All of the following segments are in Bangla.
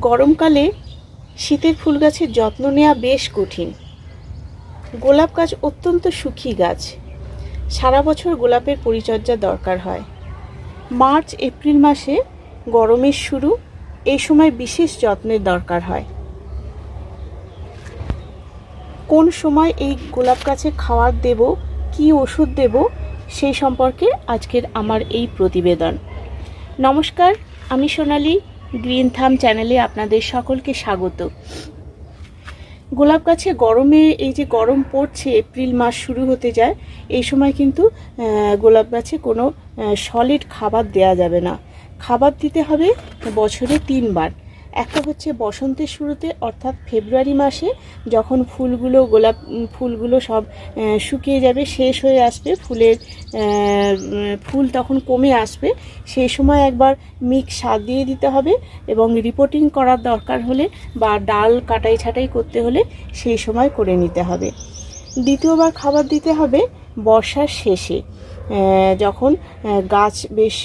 গরমকালে শীতের ফুল গাছের যত্ন নেওয়া বেশ কঠিন। গোলাপ গাছ অত্যন্ত সুখী গাছ। সারা বছর গোলাপের পরিচর্যা দরকার হয়। মার্চ, এপ্রিল মাসে গরমের শুরু, এই সময় বিশেষ যত্নের দরকার হয়। কোন সময় এই গোলাপ গাছে খাওয়ার দেব, কি ওষুধ দেব, সেই সম্পর্কে আজকের আমার এই প্রতিবেদন। নমস্কার, আমি সোনালি। গ্রিন থাম চ্যানেলে আপনাদের সকলকে স্বাগত। গোলাপ গাছে গরমে এই যে গরম পড়ছে, এপ্রিল মাস শুরু হতে যায়, এই সময় কিন্তু গোলাপ গাছে কোনো সলিড খাবার দেয়া যাবে না। খাবার দিতে হবে বছরে তিনবার। একটা হচ্ছে বসন্তের শুরুতে, অর্থাৎ ফেব্রুয়ারি মাসে যখন ফুলগুলো, গোলাপ ফুলগুলো সব শুকিয়ে যাবে, শেষ হয়ে আসবে, ফুলের ফুল তখন কমে আসবে, সেই সময় একবার মিক্স সার দিয়ে দিতে হবে এবং রিপোর্টিং করার দরকার হলে বা ডাল কাটাই ছাটাই করতে হলে সেই সময় করে নিতে হবে। দ্বিতীয়বার খাবার দিতে হবে বর্ষার শেষে যখন গাছ বেশ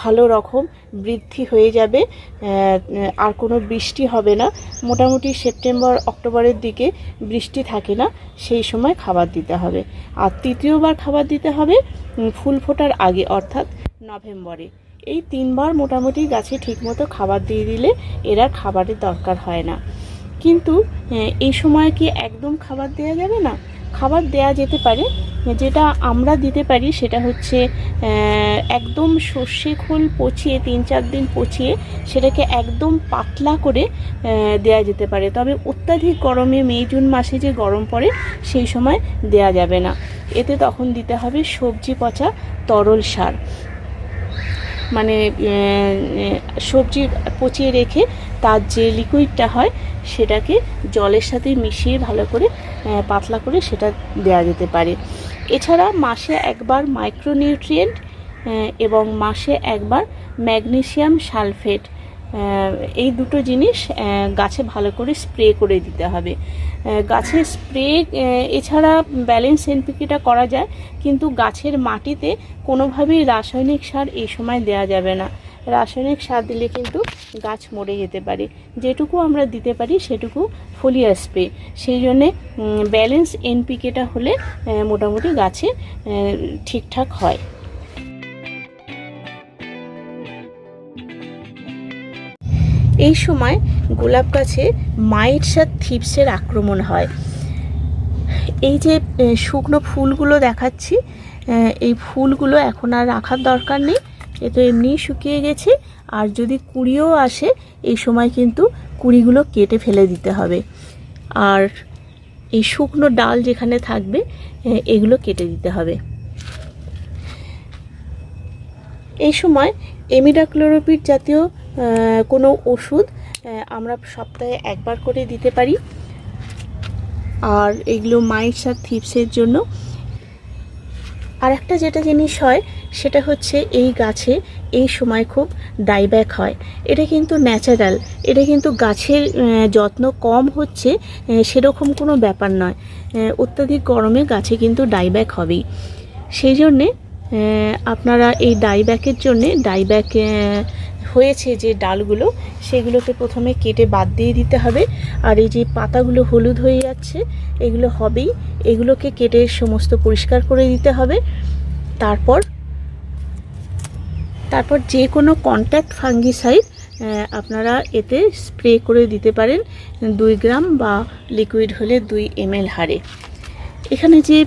ভালো রকম বৃদ্ধি হয়ে যাবে। আর কোনো বৃষ্টি হবে না। মোটামুটি সেপ্টেম্বর, অক্টোবরের দিকে বৃষ্টি থাকে না, সেই সময় খাবার দিতে হবে। আর তৃতীয়বার খাবার দিতে হবে ফুল ফোটার আগে, অর্থাৎ নভেম্বরে। এই তিনবার মোটামুটি গাছে ঠিকমতো খাবার দিয়ে দিলে এরা খাবারের দরকার হয় না। কিন্তু এই সময় কি একদম খাবার দেওয়া যাবে না? খাবার দেয়া যেতে পারে, যেটা আমরা দিতে পারি সেটা হচ্ছে একদম সর্ষে খোল পচিয়ে তিন চার দিন পচিয়ে সেটাকে একদম পাতলা করে দেয়া যেতে পারে। তবে অত্যাধিক গরমে মে, জুন মাসে যে গরম পড়ে সেই সময় দেয়া যাবে না। এতে তখন দিতে হবে সবজি পচা তরল সার। মানে সবজি পচিয়ে রেখে তার যে লিকুইডটা হয় সেটাকে জলের সাথে মিশিয়ে ভালো করে পাতলা করে সেটা দেওয়া যেতে পারে। এছাড়া মাসে একবার মাইক্রোনিউট্রিয়েন্ট এবং মাসে একবার ম্যাগনেসিয়াম সালফেট এই দুটো জিনিস গাছে ভালো করে স্প্রে করে দিতে হবে। গাছে স্প্রে এছাড়া ব্যালেন্স এনপিকেটা করা যায়, কিন্তু গাছের মাটিতে কোনোভাবেই রাসায়নিক সার এই সময় দেওয়া যাবে না। রাসায়নিক সার দিলে কিন্তু গাছ মরে যেতে পারে। যেটুকু আমরা দিতে পারি সেটুকু ফলিয়া স্প্রে সেই জন্যে ব্যালেন্স এনপিকেটা হলে মোটামুটি গাছে ঠিকঠাক হয়। এই সময় গোলাপ গাছে মাইটস থিপসের আক্রমণ হয়। এই যে শুকনো ফুলগুলো দেখাচ্ছি এই ফুলগুলো এখন আর রাখার দরকার নেই। এ তো এমনিই শুকিয়ে গেছে। আর যদি কুড়িও আসে, এই সময় কিন্তু কুড়িগুলো কেটে ফেলে দিতে হবে। আর এই শুকনো ডাল যেখানে থাকবে এগুলো কেটে দিতে হবে। এই সময় এমিডাক্লোরোপিড জাতীয় কোনো ওষুধ আমরা সপ্তাহে একবার করে দিতে পারি। আর এগুলো মাইটস আর থিপসের জন্য। আর একটা যেটা জিনিস হয়, সেটা হচ্ছে এই গাছে এই সময় খুব ডাইব্যাক হয়। এটা কিন্তু ন্যাচারাল এটা কিন্তু গাছের যত্ন কম হচ্ছে সেরকম কোনো ব্যাপার নয়। অত্যাধিক গরমে গাছে কিন্তু ডাইব্যাক হবেই। সেই জন্যে আপনারা এই ডাইব্যাকের জন্যে ডাইব্যাক হয়েছে যে ডালগুলো, সেগুলোকে প্রথমে কেটে বাদ দিয়ে দিতে হবে। আর এই যে পাতাগুলো হলুদ হয়ে যাচ্ছে, এগুলো হবেই। এগুলোকে কেটে সমস্ত পরিষ্কার করে দিতে হবে। তারপর তারপর যে কোনো কন্ট্যাক্ট ফাঙ্গিসাইড আপনারা এতে স্প্রে করে দিতে পারেন। দুই গ্রাম বা লিকুইড হলে দুই এমএল হারে। এখানে যে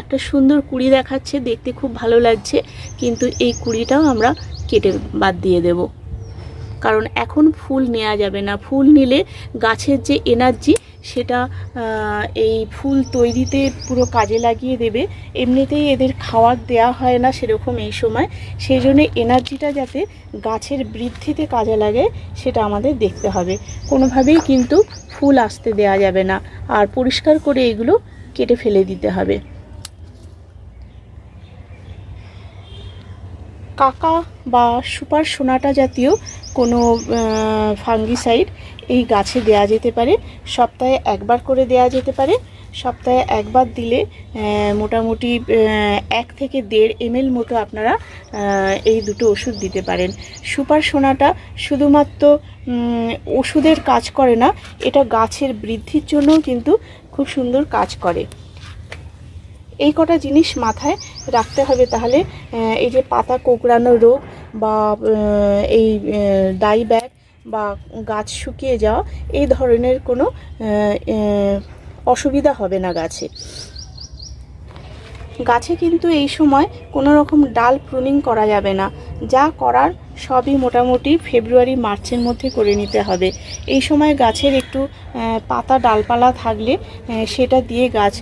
একটা সুন্দর কুড়ি দেখাচ্ছে, দেখতে খুব ভালো লাগছে। কিন্তু এই কুড়িটাও আমরা কেটে বাদ দিয়ে দেব। কারণ এখন ফুল নেওয়া যাবে না। ফুল নিলে গাছের যে এনার্জি সেটা এই ফুল তৈরিতে পুরো কাজে লাগিয়ে দেবে। এমনিতেই এদের খাওয়ার দেওয়া হয় না সেরকম এই সময়। সেই জন্য এনার্জিটা যাতে গাছের বৃদ্ধিতে কাজে লাগে, সেটা আমাদের দেখতে হবে। কোনোভাবেই কিন্তু ফুল আসতে দেওয়া যাবে না। আর পরিষ্কার করে এগুলো কেটে ফেলে দিতে হবে। কাকা বা সুপার সোনাটা জাতীয় কোনো ফাঙ্গিসাইড এই গাছে দেয়া যেতে পারে। সপ্তাহে একবার করে দেয়া যেতে পারে। সপ্তাহে একবার দিলে মোটামুটি এক থেকে দেড় এমএল মতো আপনারা এই দুটো ওষুধ দিতে পারেন। সুপার সোনাটা শুধুমাত্র ওষুধের কাজ করে না, এটা গাছের বৃদ্ধির জন্যও কিন্তু খুব সুন্দর কাজ করে। এই কটা জিনিস মাথায় রাখতে হবে তাহলে এই যে পাতা কোঁকড়ানো রোগ বা এই ডাই ব্যাগ বা গাছ শুকিয়ে যাওয়া, এই ধরনের কোনো অসুবিধা হবে না গাছে। গাছে কিন্তু এই সময় কোনো রকম ডাল প্রুনিং করা যাবে না। যা করার সবই মোটামুটি ফেব্রুয়ারি মার্চের মধ্যে করে নিতে হবে। এই সময় গাছের একটু পাতা ডালপালা থাকলে সেটা দিয়ে গাছ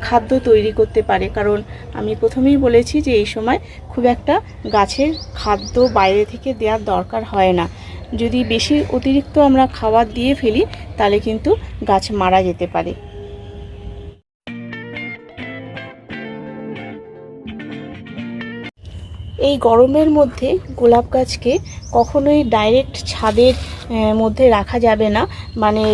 খাদ্য তৈরি করতে পারে। কারণ আমি প্রথমেই বলেছি যে এই সময় খুব একটা গাছের খাদ্য বাইরে থেকে দেওয়ার দরকার হয় না। যদি বেশি অতিরিক্ত আমরা খাবার দিয়ে ফেলি, তাহলে কিন্তু গাছ মারা যেতে পারে। এই গরমের মধ্যে গোলাপ গাছকে কখনোই ডাইরেক্ট ছাদের মধ্যে রাখা যাবে না। মানে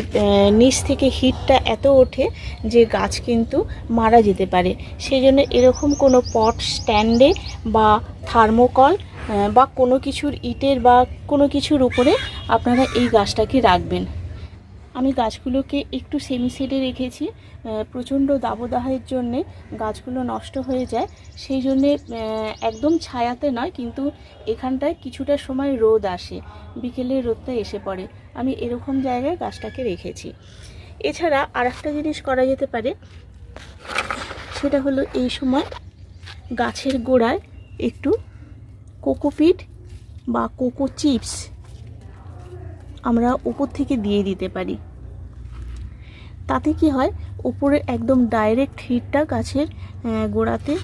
নিচ থেকে হিটটা এত ওঠে যে গাছ কিন্তু মারা যেতে পারে। সেই জন্য এরকম কোনো পট স্ট্যান্ডে বা থার্মোকল বা কোনো কিছুর ইটের বা কোনো কিছুর উপরে আপনারা এই গাছটাকে রাখবেন। আমি গাছগুলোকে একটু সেমি শেডে রেখেছি প্রচণ্ড দাবদাহের জন্যে গাছগুলো নষ্ট হয়ে যায়। সেই জন্যে একদম ছায়াতে নয়, কিন্তু এখানটায় কিছুটা সময় রোদ আসে, বিকেলে রোদটা এসে পড়ে। আমি এরকম জায়গায় গাছটাকে রেখেছি। এছাড়া আর একটা জিনিস করা যেতে পারে, সেটা হলো এই সময় গাছের গোড়ায় একটু কোকোপিট বা কোকো চিপস আমরা উপর থেকে দিয়ে দিতে পারি। তাতে কি হয়? উপরে একদম ডাইরেক্ট হিটটা গাছের গোড়াতে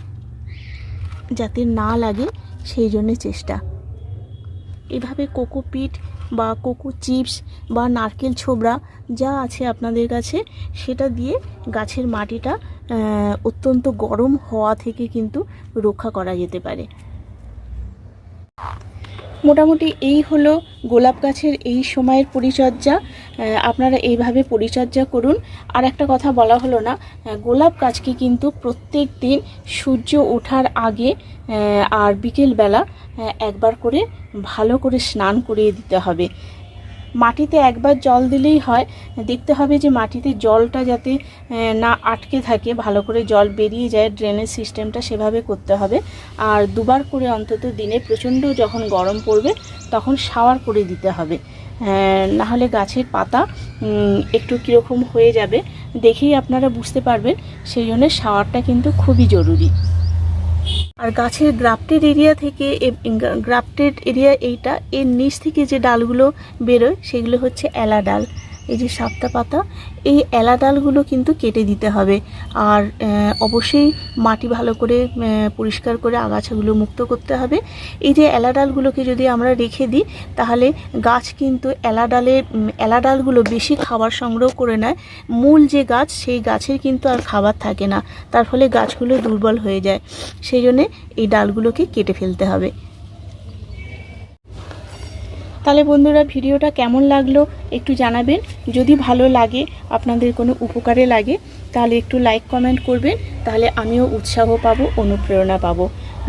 যাতে না লাগে, সেই জন্য চেষ্টা। এভাবে কোকোপিট বা কোকো চিপস বা নারকেল ছোবড়া যা আছে আপনাদের কাছে, সেটা দিয়ে গাছের মাটিটা অত্যন্ত গরম হওয়া থেকে কিন্তু রক্ষা করা যেতে পারে। মোটামুটি এই হলো গোলাপ গাছের এই সময়ের পরিচর্যা। আপনারা এইভাবে পরিচর্যা করুন। আর একটা কথা বলা হলো না গোলাপ গাছকে কিন্তু প্রত্যেক দিন সূর্য ওঠার আগে আর বিকেলবেলা একবার করে ভালো করে স্নান করিয়ে দিতে হবে। মাটিতে একবার জল দিলেই হয়। দেখতে হবে যে মাটিতে জলটা যাতে না আটকে থাকে। ভালো করে জল বেরিয়ে যায়, ড্রেনেজ সিস্টেমটা সেভাবে করতে হবে। আর দুবার করে অন্তত দিনে প্রচণ্ড যখন গরম পড়বে, তখন শাওয়ার করে দিতে হবে। নাহলে গাছের পাতা একটু কীরকম হয়ে যাবে, দেখেই আপনারা বুঝতে পারবেন। সেই জন্য শাওয়ারটা কিন্তু খুবই জরুরি। আর গাছের গ্রাফটেড এরিয়া থেকে গ্রাফটেড এরিয়া এইটা, এর নিচ থেকে যে ডালগুলো বেরোয়, সেগুলো হচ্ছে এলা ডাল এই যে সাতটা পাতা এই এলা ডালগুলো কিন্তু কেটে দিতে হবে। আর অবশ্যই মাটি ভালো করে পরিষ্কার করে আগাছাগুলো মুক্ত করতে হবে। এই যে এলা ডালগুলোকে যদি আমরা রেখে দিই তাহলে গাছ কিন্তু এলা উম, এলা ডালগুলো বেশি খাবার সংগ্রহ করে নেয়। মূল যে গাছ সেই গাছের কিন্তু আর খাবার থাকে না। তার ফলে গাছগুলো দুর্বল হয়ে যায়। সেই জন্যে এই ডালগুলোকে কেটে ফেলতে হবে। তাহলে বন্ধুরা ভিডিওটা কেমন লাগল একটু জানাবেন। যদি ভালো লাগে, আপনাদের কোনো উপকারে লাগে, তাহলে একটু লাইক কমেন্ট করবেন, তাহলে আমিও উৎসাহ পাবো, অনুপ্রেরণা পাবো।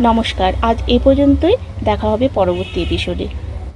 নমস্কার, আজ এ পর্যন্তই, দেখা হবে পরবর্তী এপিসোডে